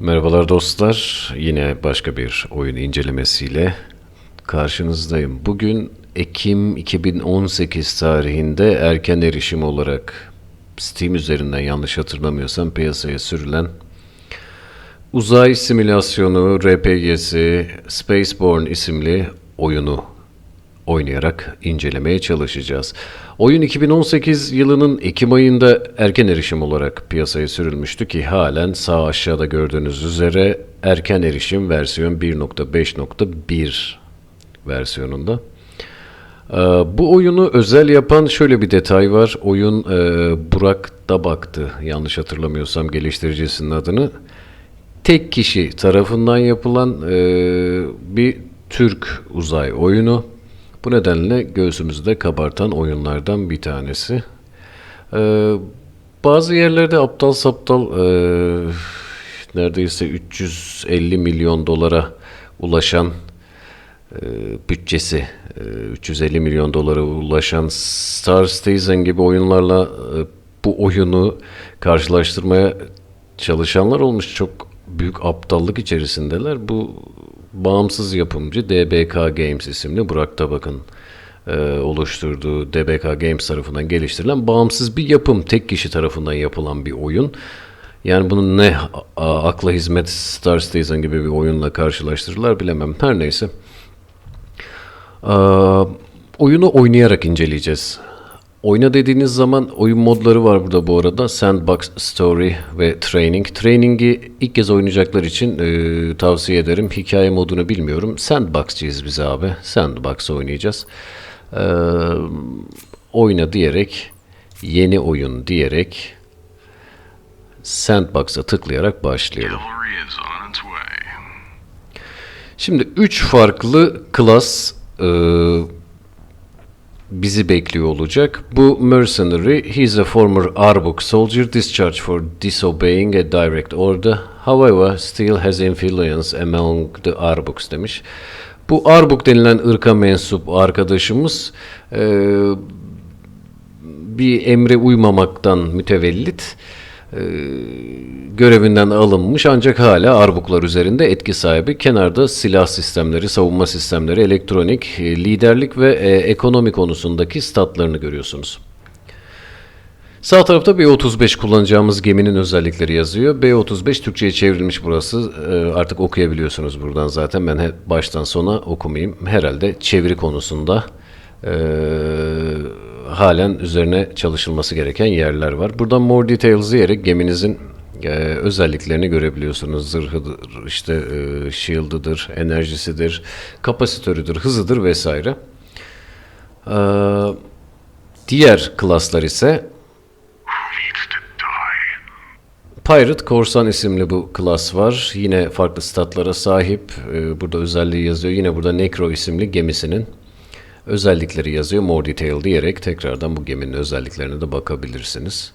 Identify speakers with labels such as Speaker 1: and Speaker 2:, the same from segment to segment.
Speaker 1: Merhabalar dostlar. Yine başka bir oyun incelemesiyle karşınızdayım. Bugün Ekim 2018 tarihinde erken erişim olarak Steam üzerinden yanlış hatırlamıyorsam piyasaya sürülen uzay simülasyonu RPG'si Spaceborne isimli oyunu oynayarak incelemeye çalışacağız. Oyun 2018 yılının Ekim ayında erken erişim olarak piyasaya sürülmüştü ki halen sağ aşağıda gördüğünüz üzere erken erişim versiyon 1.5.1 versiyonunda. Ee, bu oyunu özel yapan şöyle bir detay var. Oyun e, Burak Dabak'tı yanlış hatırlamıyorsam geliştiricisinin adını. Tek kişi tarafından yapılan e, bir Türk uzay oyunu. Bu nedenle göğsümüzü de kabartan oyunlardan bir tanesi. Ee, bazı yerlerde aptal saptal e, neredeyse 350 milyon dolara ulaşan e, bütçesi e, 350 milyon dolara ulaşan Star Citizen gibi oyunlarla e, bu oyunu karşılaştırmaya çalışanlar olmuş. Çok büyük aptallık içerisindeler. Bu bağımsız yapımcı DBK Games isimli Burak Tabak'ın e, oluşturduğu DBK Games tarafından geliştirilen bağımsız bir yapım. Tek kişi tarafından yapılan bir oyun. Yani bunu ne akla hizmet Star Citizen gibi bir oyunla karşılaştırırlar bilemem. Her neyse. Aa, oyunu oynayarak inceleyeceğiz. Oyna dediğiniz zaman oyun modları var burada bu arada. Sandbox, Story ve Training. Training'i ilk kez oynayacaklar için e, tavsiye ederim. Hikaye modunu bilmiyorum. Sandbox'cıyız biz abi. Sandbox oynayacağız. Ee, oyna diyerek, yeni oyun diyerek Sandbox'a tıklayarak başlayalım. Şimdi üç farklı klas e, bizi bekliyor olacak. Bu mercenary, he is a former Arbok soldier discharged for disobeying a direct order. However, still has influence among the Arboks demiş. Bu Arbok denilen ırka mensup arkadaşımız e, bir emre uymamaktan mütevellit görevinden alınmış ancak hala Arbuklar üzerinde etki sahibi. Kenarda silah sistemleri, savunma sistemleri, elektronik, e, liderlik ve e, ekonomi konusundaki statlarını görüyorsunuz. Sağ tarafta B-35 kullanacağımız geminin özellikleri yazıyor. B-35 Türkçe'ye çevrilmiş burası. Artık okuyabiliyorsunuz buradan zaten. Ben baştan sona okumayayım. Herhalde çeviri konusunda halen üzerine çalışılması gereken yerler var. Buradan more details diyerek geminizin ee, özelliklerini görebiliyorsunuz. Zırhıdır, işte e, shield'ıdır, enerjisidir, kapasitörüdür, hızıdır vesaire. Ee, diğer klaslar ise. Pirate Korsan isimli bu klas var. Yine farklı statlara sahip. Ee, burada özelliği yazıyor. Yine burada Necro isimli gemisinin özellikleri yazıyor. More detail diyerek tekrardan bu geminin özelliklerine de bakabilirsiniz.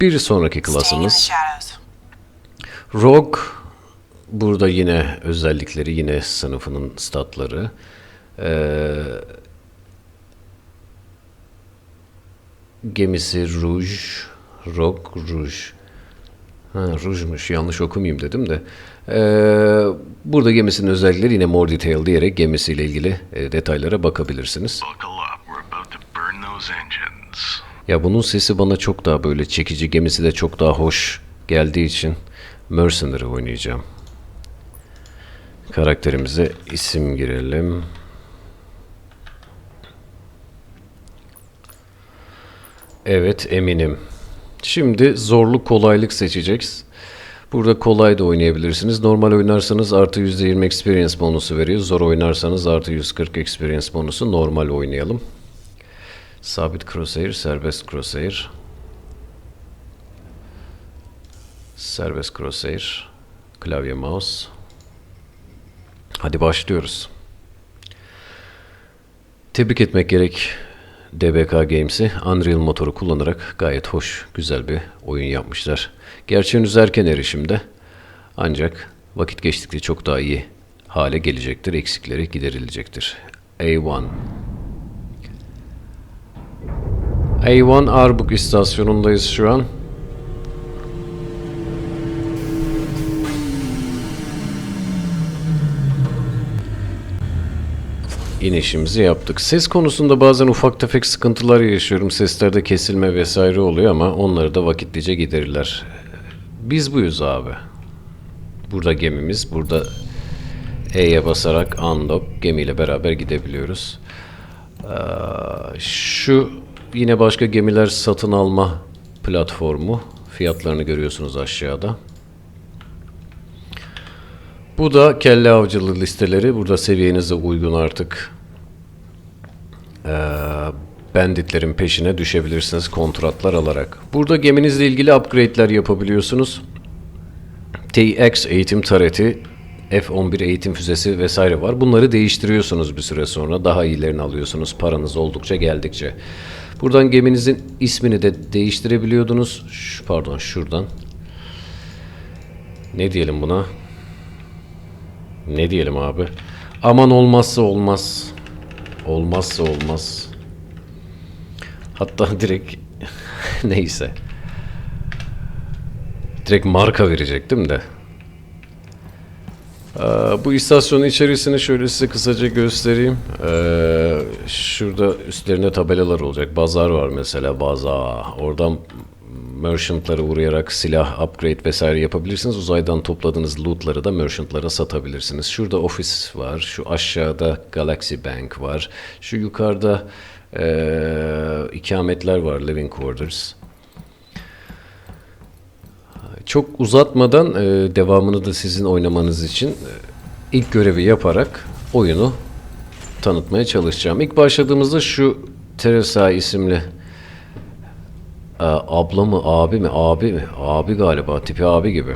Speaker 1: Bir sonraki klasımız. Rogue. Burada yine özellikleri, yine sınıfının statları. Ee, gemisi Rouge. Rogue Rouge. Ha, Rouge'muş. Yanlış okumayayım dedim de. Ee, burada gemisinin özellikleri yine more detail diyerek gemisiyle ilgili e, detaylara bakabilirsiniz. Ya bunun sesi bana çok daha böyle çekici, gemisi de çok daha hoş geldiği için Mercenary oynayacağım. Karakterimize isim girelim. Evet eminim. Şimdi zorluk kolaylık seçeceğiz. Burada kolay da oynayabilirsiniz. Normal oynarsanız artı %20 experience bonusu veriyor. Zor oynarsanız artı 140 experience bonusu. Normal oynayalım. Sabit crosshair, serbest crosshair. Serbest crosshair. Klavye mouse. Hadi başlıyoruz. Tebrik etmek gerek DBK Games'i Unreal motoru kullanarak gayet hoş, güzel bir oyun yapmışlar. Gerçi henüz erken erişimde ancak vakit geçtikçe çok daha iyi hale gelecektir, eksikleri giderilecektir. A1 A1 Arbuk istasyonundayız şu an. İnişimizi yaptık. Ses konusunda bazen ufak tefek sıkıntılar yaşıyorum. Seslerde kesilme vesaire oluyor ama onları da vakitlice giderirler. Biz buyuz abi. Burada gemimiz. Burada E'ye basarak undock gemiyle beraber gidebiliyoruz. Ee, şu yine başka gemiler satın alma platformu. Fiyatlarını görüyorsunuz aşağıda. Bu da kelle avcılığı listeleri. Burada seviyenize uygun artık eee, banditlerin peşine düşebilirsiniz kontratlar alarak. Burada geminizle ilgili upgrade'ler yapabiliyorsunuz. TX eğitim tareti, F-11 eğitim füzesi vesaire var. Bunları değiştiriyorsunuz bir süre sonra. Daha iyilerini alıyorsunuz paranız oldukça geldikçe. Buradan geminizin ismini de değiştirebiliyordunuz. Şu, pardon şuradan. Ne diyelim buna? Ne diyelim abi? Aman olmazsa olmaz. Olmazsa olmaz. Hatta direkt neyse. Direkt marka verecektim de. Ee, bu istasyonun içerisini şöyle size kısaca göstereyim. Ee, şurada üstlerinde tabelalar olacak. Bazar var mesela bazar. Oradan merchantlara uğrayarak silah, upgrade vesaire yapabilirsiniz. Uzaydan topladığınız lootları da merchantlara satabilirsiniz. Şurada ofis var. Şu aşağıda Galaxy Bank var. Şu yukarıda ee, ikametler var. Living Quarters. Çok uzatmadan e, devamını da sizin oynamanız için ilk görevi yaparak oyunu tanıtmaya çalışacağım. İlk başladığımızda şu Teresa isimli e, abla mı abi mi abi mi abi galiba tipi abi gibi.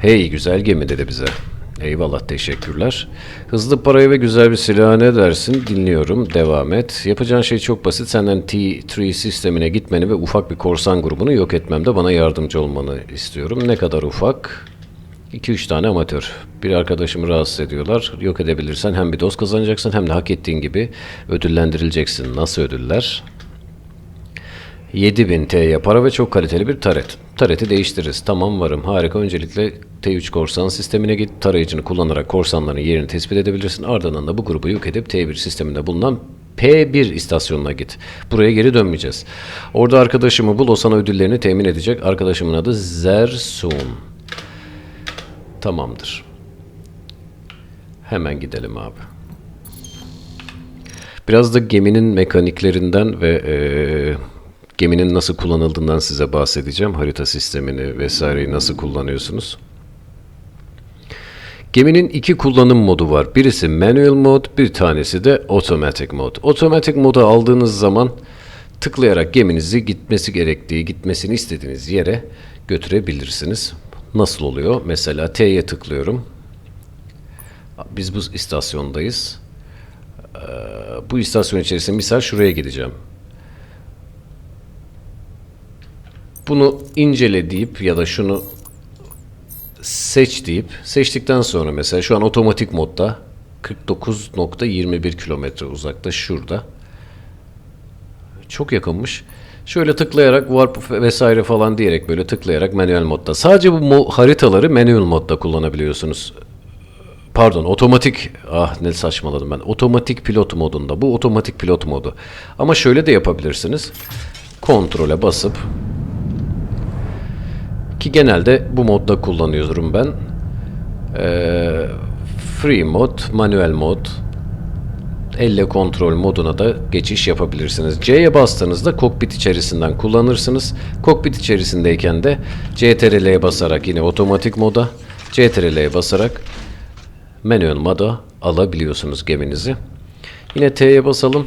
Speaker 1: Hey güzel gemi dedi bize. Eyvallah teşekkürler. Hızlı paraya ve güzel bir silah ne dersin? Dinliyorum. Devam et. Yapacağın şey çok basit. Senden T3 sistemine gitmeni ve ufak bir korsan grubunu yok etmemde bana yardımcı olmanı istiyorum. Ne kadar ufak? 2-3 tane amatör. Bir arkadaşımı rahatsız ediyorlar. Yok edebilirsen hem bir dost kazanacaksın hem de hak ettiğin gibi ödüllendirileceksin. Nasıl ödüller? 7000 T'ye para ve çok kaliteli bir taret. Tareti değiştiririz. Tamam varım. Harika. Öncelikle T3 korsan sistemine git. Tarayıcını kullanarak korsanların yerini tespit edebilirsin. Ardından da bu grubu yok edip T1 sisteminde bulunan P1 istasyonuna git. Buraya geri dönmeyeceğiz. Orada arkadaşımı bul. O sana ödüllerini temin edecek. Arkadaşımın adı Zersun. Tamamdır. Hemen gidelim abi. Biraz da geminin mekaniklerinden ve eee, geminin nasıl kullanıldığından size bahsedeceğim. Harita sistemini vesaireyi nasıl kullanıyorsunuz. Geminin iki kullanım modu var. Birisi manual mod, bir tanesi de automatic mod. Automatic modu aldığınız zaman tıklayarak geminizi gitmesi gerektiği, gitmesini istediğiniz yere götürebilirsiniz. Nasıl oluyor? Mesela T'ye tıklıyorum. Biz bu istasyondayız. Ee, bu istasyon içerisinde misal şuraya gideceğim. Bunu incele deyip ya da şunu seç deyip seçtikten sonra mesela şu an otomatik modda 49.21 kilometre uzakta şurada. Çok yakınmış. Şöyle tıklayarak warp vesaire falan diyerek böyle tıklayarak manuel modda. Sadece bu haritaları manuel modda kullanabiliyorsunuz. Pardon otomatik ah ne saçmaladım ben. Otomatik pilot modunda. Bu otomatik pilot modu. Ama şöyle de yapabilirsiniz. Kontrole basıp ki genelde bu modda kullanıyorum ben. Ee, free mod, manuel mod, elle kontrol moduna da geçiş yapabilirsiniz. C'ye bastığınızda kokpit içerisinden kullanırsınız. Kokpit içerisindeyken de CTRL'ye basarak yine otomatik moda, CTRL'ye basarak manuel moda alabiliyorsunuz geminizi. Yine T'ye basalım.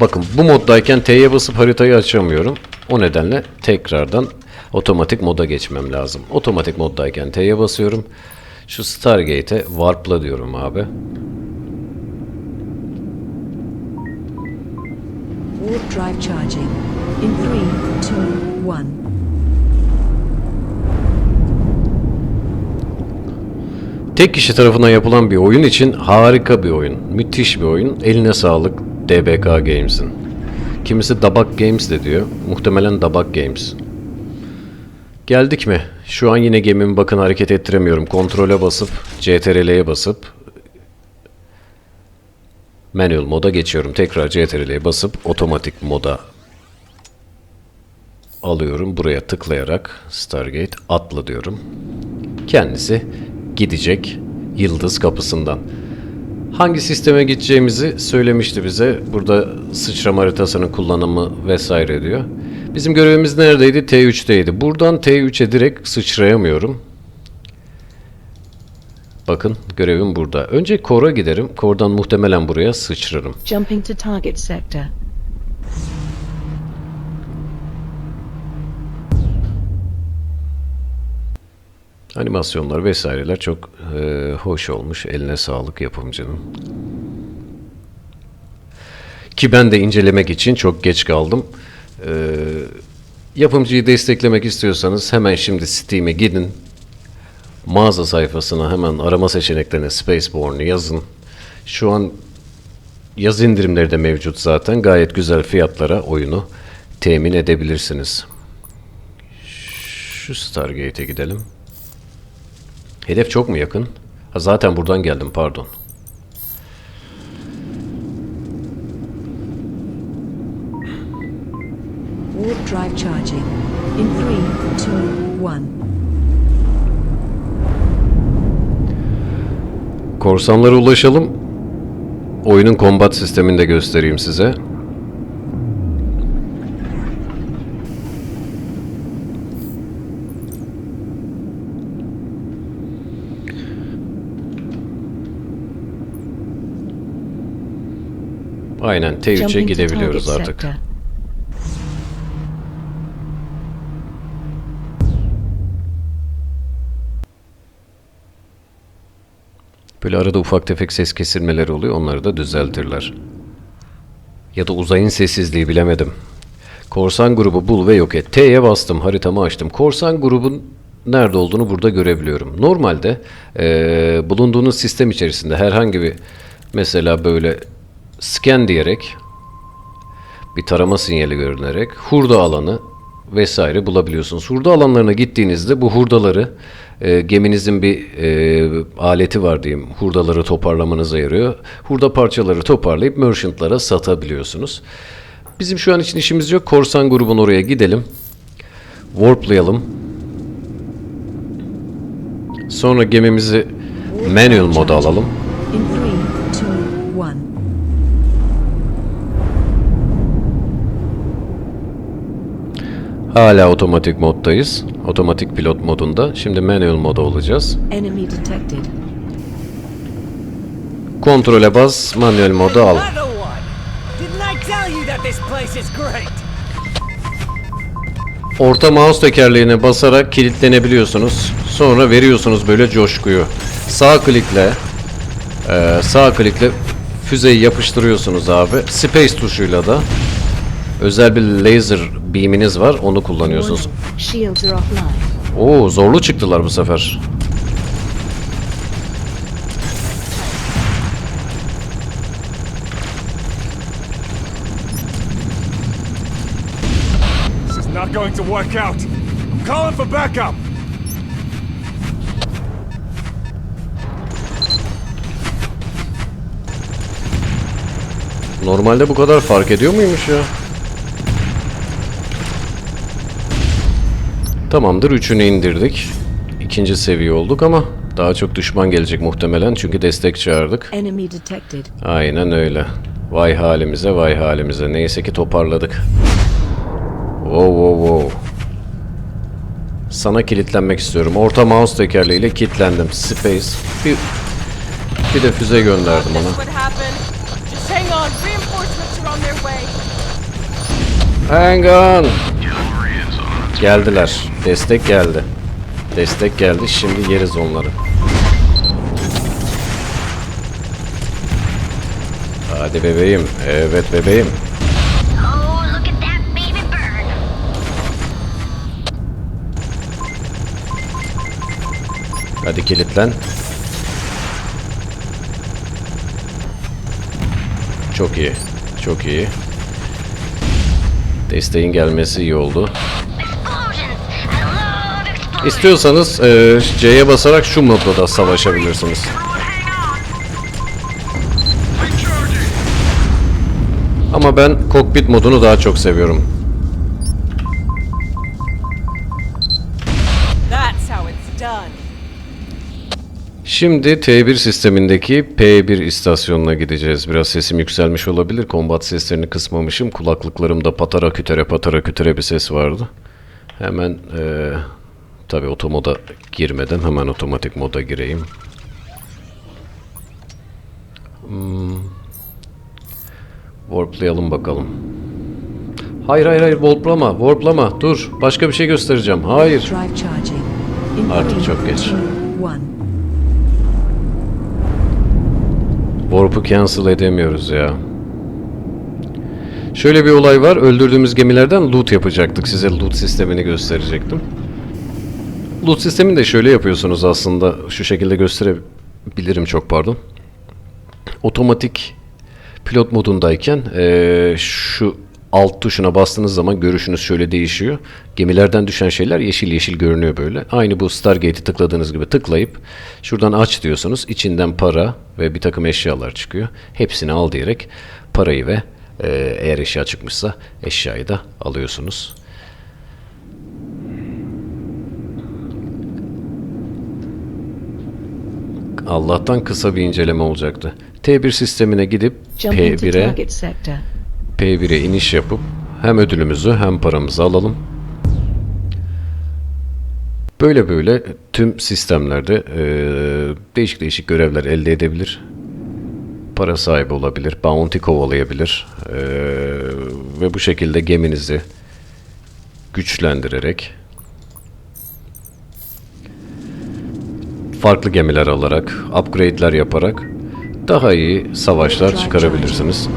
Speaker 1: Bakın bu moddayken T'ye basıp haritayı açamıyorum. O nedenle tekrardan otomatik moda geçmem lazım. Otomatik moddayken T'ye basıyorum. Şu Stargate'e warpla diyorum abi.
Speaker 2: Warp drive charging. In three, two, one.
Speaker 1: Tek kişi tarafından yapılan bir oyun için harika bir oyun. Müthiş bir oyun. Eline sağlık DBK Games'in. Kimisi Dabak Games de diyor. Muhtemelen Dabak Games. Geldik mi? Şu an yine gemimi bakın hareket ettiremiyorum. Kontrole basıp CTRL'ye basıp Manual moda geçiyorum. Tekrar CTRL'ye basıp otomatik moda alıyorum. Buraya tıklayarak Stargate atla diyorum. Kendisi gidecek yıldız kapısından. Hangi sisteme gideceğimizi söylemişti bize. Burada sıçrama haritasının kullanımı vesaire diyor. Bizim görevimiz neredeydi? T3'teydi. Buradan T3'e direkt sıçrayamıyorum. Bakın görevim burada. Önce Core'a giderim. Core'dan muhtemelen buraya sıçrarım.
Speaker 2: Jumping to target sector.
Speaker 1: Animasyonlar vesaireler çok e, hoş olmuş. Eline sağlık yapımcının. Ki ben de incelemek için çok geç kaldım. E, yapımcıyı desteklemek istiyorsanız hemen şimdi Steam'e gidin. Mağaza sayfasına hemen arama seçeneklerine Spaceborne'u yazın. Şu an yaz indirimleri de mevcut zaten. Gayet güzel fiyatlara oyunu temin edebilirsiniz. Şu Stargate'e gidelim. Hedef çok mu yakın? Ha, zaten buradan geldim pardon.
Speaker 2: Warp drive charging. In 3, 2, 1.
Speaker 1: Korsanlara ulaşalım. Oyunun kombat sistemini de göstereyim size. Aynen T3'e
Speaker 2: Jumping to
Speaker 1: gidebiliyoruz artık. Böyle arada ufak tefek ses kesilmeleri oluyor. Onları da düzeltirler. Ya da uzayın sessizliği bilemedim. Korsan grubu bul ve yok et. T'ye bastım. Haritamı açtım. Korsan grubun nerede olduğunu burada görebiliyorum. Normalde eee, bulunduğunuz sistem içerisinde herhangi bir mesela böyle scan diyerek bir tarama sinyali görünerek hurda alanı vesaire bulabiliyorsunuz. Hurda alanlarına gittiğinizde bu hurdaları e, geminizin bir e, aleti var diyeyim. Hurdaları toparlamanıza yarıyor. Hurda parçaları toparlayıp merchantlara satabiliyorsunuz. Bizim şu an için işimiz yok. Korsan grubun oraya gidelim. Warplayalım. Sonra gemimizi manual moda alalım. Hala otomatik moddayız. Otomatik pilot modunda. Şimdi manual moda olacağız.
Speaker 2: Enemy detected.
Speaker 1: Kontrole bas, manuel moda al.
Speaker 3: Another one! Didn't I tell you that this place is great?
Speaker 1: Orta mouse tekerleğine basarak kilitlenebiliyorsunuz. Sonra veriyorsunuz böyle coşkuyu. Sağ klikle eee, sağ klikle füzeyi yapıştırıyorsunuz abi. Space tuşuyla da özel bir laser beam'iniz var. Onu kullanıyorsunuz. Oo zorlu çıktılar bu sefer.
Speaker 3: This is not going to work out. I'm calling for backup.
Speaker 1: Normalde bu kadar fark ediyor muymuş ya? Tamamdır. Üçünü indirdik. İkinci seviye olduk ama daha çok düşman gelecek muhtemelen çünkü destek çağırdık. Aynen öyle. Vay halimize vay halimize. Neyse ki toparladık. Wow wow wow. Sana kilitlenmek istiyorum. Orta mouse tekerleğiyle kilitlendim. Space. Bir, bir de füze gönderdim ona.
Speaker 4: hang on. Reinforcements are on their way.
Speaker 1: Hang on.
Speaker 5: Cavalry is on its
Speaker 1: Geldiler. Destek geldi. Destek geldi. Şimdi yeriz onları. Hadi bebeğim. Evet bebeğim.
Speaker 6: Oh.
Speaker 1: Hadi kilitlen. Çok iyi. Çok iyi. Desteğin gelmesi iyi oldu. İstiyorsanız e, C'ye basarak şu modda da savaşabilirsiniz. Ama ben kokpit modunu daha çok seviyorum. Şimdi T1 sistemindeki P1 istasyonuna gideceğiz. Biraz sesim yükselmiş olabilir. Kombat seslerini kısmamışım. Kulaklıklarımda patara kütere patara kütere bir ses vardı. Hemen eee tabi otomoda girmeden hemen otomatik moda gireyim. Hmm. Warplayalım bakalım. Hayır hayır hayır warplama warplama dur başka bir şey göstereceğim. Hayır. Artık çok geç. Warp'u cancel edemiyoruz ya. Şöyle bir olay var. Öldürdüğümüz gemilerden loot yapacaktık. Size loot sistemini gösterecektim. Loot sistemini de şöyle yapıyorsunuz aslında. Şu şekilde gösterebilirim çok pardon. Otomatik pilot modundayken eee, şu alt tuşuna bastığınız zaman görüşünüz şöyle değişiyor. Gemilerden düşen şeyler yeşil yeşil görünüyor böyle. Aynı bu Stargate'i tıkladığınız gibi tıklayıp şuradan aç diyorsunuz. İçinden para ve bir takım eşyalar çıkıyor. Hepsini al diyerek parayı ve eğer eşya çıkmışsa eşyayı da alıyorsunuz. Allah'tan kısa bir inceleme olacaktı. T1 sistemine gidip
Speaker 2: Jump into
Speaker 1: P1'e
Speaker 2: target sector.
Speaker 1: P1'e iniş yapıp hem ödülümüzü hem paramızı alalım. Böyle böyle tüm sistemlerde eee, değişik değişik görevler elde edebilir. Para sahibi olabilir, bounty kovalayabilir eee, ve bu şekilde geminizi güçlendirerek farklı gemiler alarak, upgrade'ler yaparak daha iyi savaşlar çıkarabilirsiniz.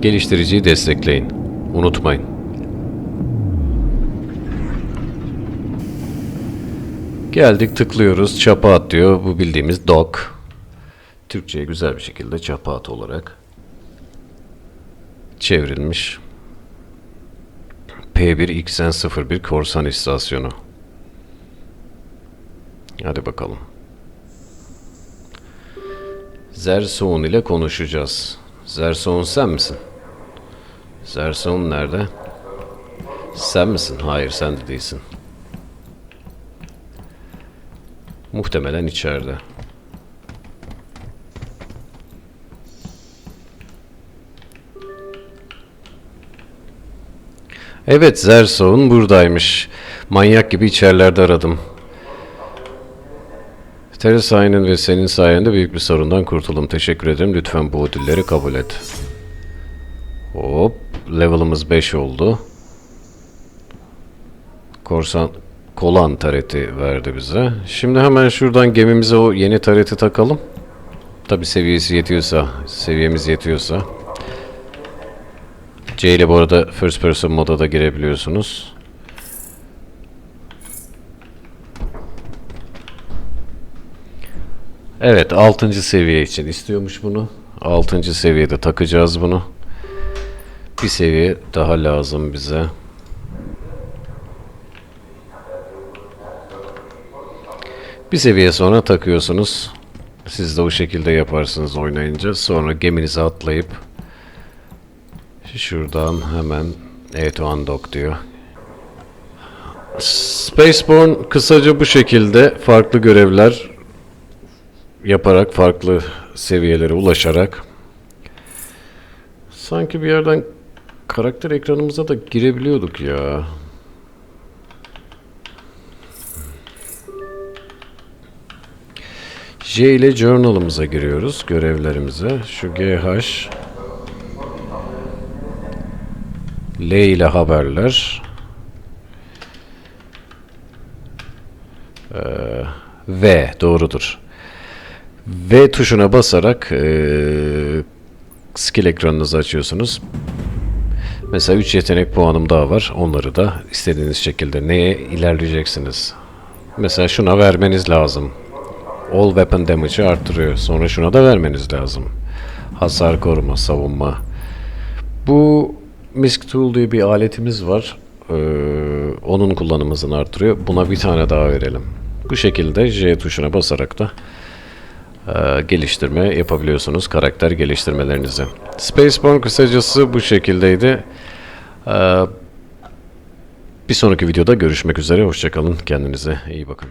Speaker 1: Geliştiriciyi destekleyin. Unutmayın. Geldik tıklıyoruz. Çapa at. Bu bildiğimiz dock. Türkçe'ye güzel bir şekilde çapa at olarak çevrilmiş. P1 XN 01 korsan istasyonu. Hadi bakalım. Zersoğun ile konuşacağız. Zersoğun sen misin? Zersoğun nerede? Sen misin? Hayır sen de değilsin. Muhtemelen içeride. Evet Zersoğun buradaymış. Manyak gibi içerilerde aradım. Teresa'nın ve senin sayende büyük bir sorundan kurtuldum. Teşekkür ederim. Lütfen bu ödülleri kabul et. Hop. Level'ımız 5 oldu. Korsan kolan tareti verdi bize. Şimdi hemen şuradan gemimize o yeni tareti takalım. Tabi seviyesi yetiyorsa, seviyemiz yetiyorsa. C ile bu arada first person moda da girebiliyorsunuz. Evet 6. seviye için istiyormuş bunu. 6. seviyede takacağız bunu. Bir seviye daha lazım bize. Bir seviye sonra takıyorsunuz. Siz de o şekilde yaparsınız oynayınca. Sonra geminize atlayıp şuradan hemen evet undock diyor. Spaceborne kısaca bu şekilde farklı görevler yaparak farklı seviyelere ulaşarak sanki bir yerden karakter ekranımıza da girebiliyorduk ya. J ile journal'ımıza giriyoruz görevlerimize. Şu GH L ile haberler Ee, V doğrudur. V tuşuna basarak eee, skill ekranınızı açıyorsunuz. Mesela 3 yetenek puanım daha var. Onları da istediğiniz şekilde neye ilerleyeceksiniz. Mesela şuna vermeniz lazım. All weapon damage'ı arttırıyor. Sonra şuna da vermeniz lazım. Hasar koruma, savunma. Bu Misk Tool diye bir aletimiz var. e, onun kullanım hızını artırıyor. Buna bir tane daha verelim. Bu şekilde J tuşuna basarak da e, geliştirme yapabiliyorsunuz karakter geliştirmelerinizi. Spaceborne kısacası bu şekildeydi. E, bir sonraki videoda görüşmek üzere. Hoşçakalın. Kendinize iyi bakın.